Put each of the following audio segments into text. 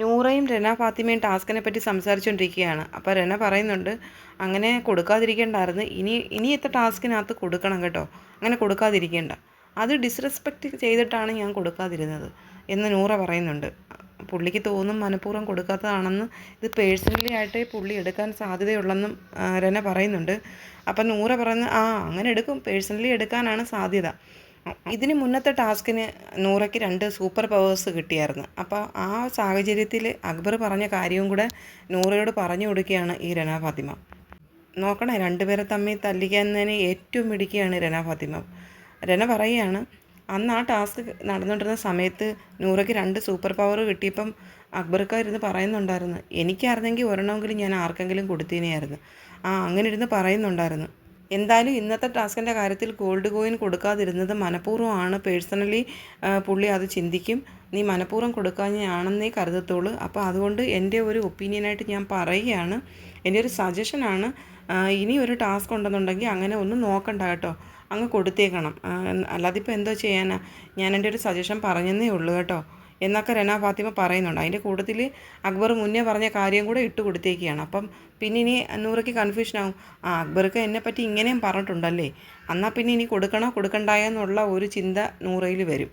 നൂറയും രന ഫാത്തിമയും ടാസ്കിനെ പറ്റി സംസാരിച്ചുകൊണ്ടിരിക്കുകയാണ് അപ്പോൾ രന പറയുന്നുണ്ട് അങ്ങനെ കൊടുക്കാതിരിക്കേണ്ടായിരുന്നു. ഇനി ഇനിയത്തെ ടാസ്കിനകത്ത് കൊടുക്കണം കേട്ടോ? അങ്ങനെ കൊടുക്കാതിരിക്കേണ്ട. അത് ഡിസ്റെസ്പെക്റ്റ് ചെയ്തിട്ടാണ് ഞാൻ കൊടുക്കാതിരുന്നത് എന്ന് നൂറ പറയുന്നുണ്ട്. പുള്ളിക്ക് തോന്നും മനഃപൂർവം കൊടുക്കാത്തതാണെന്ന് ഇത് പേഴ്സണലി ആയിട്ടേ പുള്ളി എടുക്കാൻ സാധ്യതയുള്ളെന്നും രന പറയുന്നുണ്ട്. അപ്പം നൂറ പറയുന്നത് ആ അങ്ങനെ എടുക്കും. പേഴ്സണലി എടുക്കാനാണ് സാധ്യത. ഇതിന് മുന്നത്തെ ടാസ്കിന് നൂറയ്ക്ക് രണ്ട് സൂപ്പർ പവേഴ്സ് കിട്ടിയായിരുന്നു. അപ്പോൾ ആ സാഹചര്യത്തിൽ അക്ബർ പറഞ്ഞ കാര്യവും കൂടെ നൂറയോട് പറഞ്ഞു കൊടുക്കുകയാണ് ഈ രന ഫാത്തിമ. നോക്കണേ രണ്ടുപേരെ തമ്മിൽ തല്ലിക്കുന്നതിന് ഏറ്റവും പിടിക്കുകയാണ് രന ഫാത്തിമ. രന പറയുകയാണ് അന്ന് ആ ടാസ്ക് നടന്നുകൊണ്ടിരുന്ന സമയത്ത് നൂറയ്ക്ക് രണ്ട് സൂപ്പർ പവർ കിട്ടിയപ്പം അക്ബർക്ക ഇരുന്ന് പറയുന്നുണ്ടായിരുന്നു എനിക്കായിരുന്നെങ്കിൽ ഒരെണ്ണമെങ്കിലും ഞാൻ ആർക്കെങ്കിലും കൊടുത്തേനെയായിരുന്നു. ആ അങ്ങനെ ഇരുന്ന് പറയുന്നുണ്ടായിരുന്നു. എന്തായാലും ഇന്നത്തെ ടാസ്കിന്റെ കാര്യത്തിൽ ഗോൾഡ് കോയിൻ കൊടുക്കാതിരുന്നത് മനഃപൂർവമാണ് പേഴ്സണലി പുള്ളി അത് ചിന്തിക്കും. നീ മനഃപൂർവം കൊടുക്കാഞ്ഞാണെന്നേ കരുതത്തുള്ളൂ. അപ്പോൾ അതുകൊണ്ട് എന്റെ ഒരു ഒപ്പീനിയനായിട്ട് ഞാൻ പറയുകയാണ്. എന്റെ ഒരു സജഷനാണ് ഇനി ഒരു ടാസ്ക് ഉണ്ടെന്നുണ്ടെങ്കിൽ അങ്ങനെ ഒന്ന് നോക്കണ്ട കേട്ടോ. അങ്ങ് കൊടുത്തേക്കണം. അല്ലാതിപ്പോൾ എന്തോ ചെയ്യാനാ? ഞാൻ എന്റെ ഒരു സജഷൻ പറഞ്ഞെന്നേ ഉള്ളൂ കേട്ടോ. എന്നൊക്കെ രന ഫാത്തിമ പറയുന്നുണ്ട്. അതിന്റെ കൂട്ടത്തിൽ അക്ബർ മുന്നേ പറഞ്ഞ കാര്യം കൂടെ ഇട്ട് കൊടുത്തേക്കുകയാണ്. അപ്പം പിന്നെ ഇനി നൂറയ്ക്ക് കൺഫ്യൂഷൻ ആകും ആ അക്ബർക്ക് എന്നെപ്പറ്റി ഇങ്ങനെയും പറഞ്ഞിട്ടുണ്ടല്ലേ? എന്നാൽ പിന്നെ ഇനി കൊടുക്കണോ കൊടുക്കണ്ടായോ എന്നുള്ള ഒരു ചിന്ത നൂറയിൽ വരും.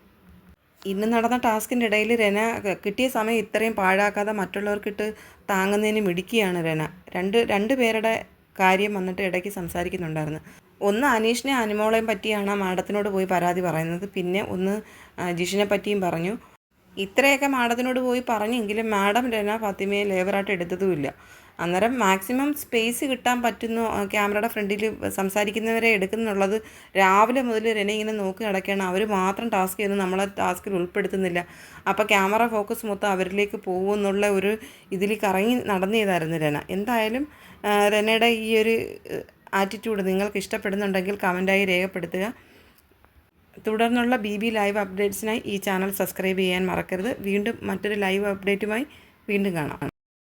ഇന്ന് നടന്ന ടാസ്കിന്റെ ഇടയിൽ രന കിട്ടിയ സമയം ഇത്രയും പാഴാക്കാതെ മറ്റുള്ളവർക്കിട്ട് താങ്ങുന്നതിന് മിടിക്കുകയാണ് രന. രണ്ട് രണ്ട് പേരുടെ കാര്യം വന്നിട്ട് ഇടയ്ക്ക് സംസാരിക്കുന്നുണ്ടായിരുന്നു. ഒന്ന് അനീഷിനെ അനുമോളെയും പറ്റിയാണ് മാഡത്തിനോട് പോയി പരാതി പറയുന്നത്. പിന്നെ ഒന്ന് ജിഷിനെ പറ്റിയും പറഞ്ഞു. ഇത്രയൊക്കെ മാഡത്തിനോട് പോയി പറഞ്ഞെങ്കിലും മാഡം രന ഫാത്തിമയെ ലേബറായിട്ട് എടുത്തതുമില്ല. അന്നേരം മാക്സിമം സ്പേസ് കിട്ടാൻ പറ്റുന്നു ക്യാമറയുടെ ഫ്രണ്ടിൽ സംസാരിക്കുന്നവരെ എടുക്കുന്നുള്ളത് രാവിലെ മുതൽ രന ഇങ്ങനെ നോക്കി നടക്കുകയാണ്. അവർ മാത്രം ടാസ്ക് ചെയ്യുന്നു നമ്മളെ ടാസ്കിൽ ഉൾപ്പെടുത്തുന്നില്ല. അപ്പോൾ ക്യാമറ ഫോക്കസ് മൊത്തം അവരിലേക്ക് പോകുമെന്നുള്ള ഒരു ഇതിൽ കറങ്ങി നടന്നതായിരുന്നു രന എന്തായാലും രനയുടെ ഈ ഒരു ആറ്റിറ്റ്യൂഡ് നിങ്ങൾക്ക് ഇഷ്ടപ്പെടുന്നുണ്ടെങ്കിൽ കമന്റായി രേഖപ്പെടുത്തുക. തുടർന്നുള്ള ബി ബി ലൈവ് അപ്ഡേറ്റ്സിനായി ഈ ചാനൽ സബ്സ്ക്രൈബ് ചെയ്യാൻ മറക്കരുത്. വീണ്ടും മറ്റൊരു ലൈവ് അപ്ഡേറ്റുമായി വീണ്ടും കാണാം.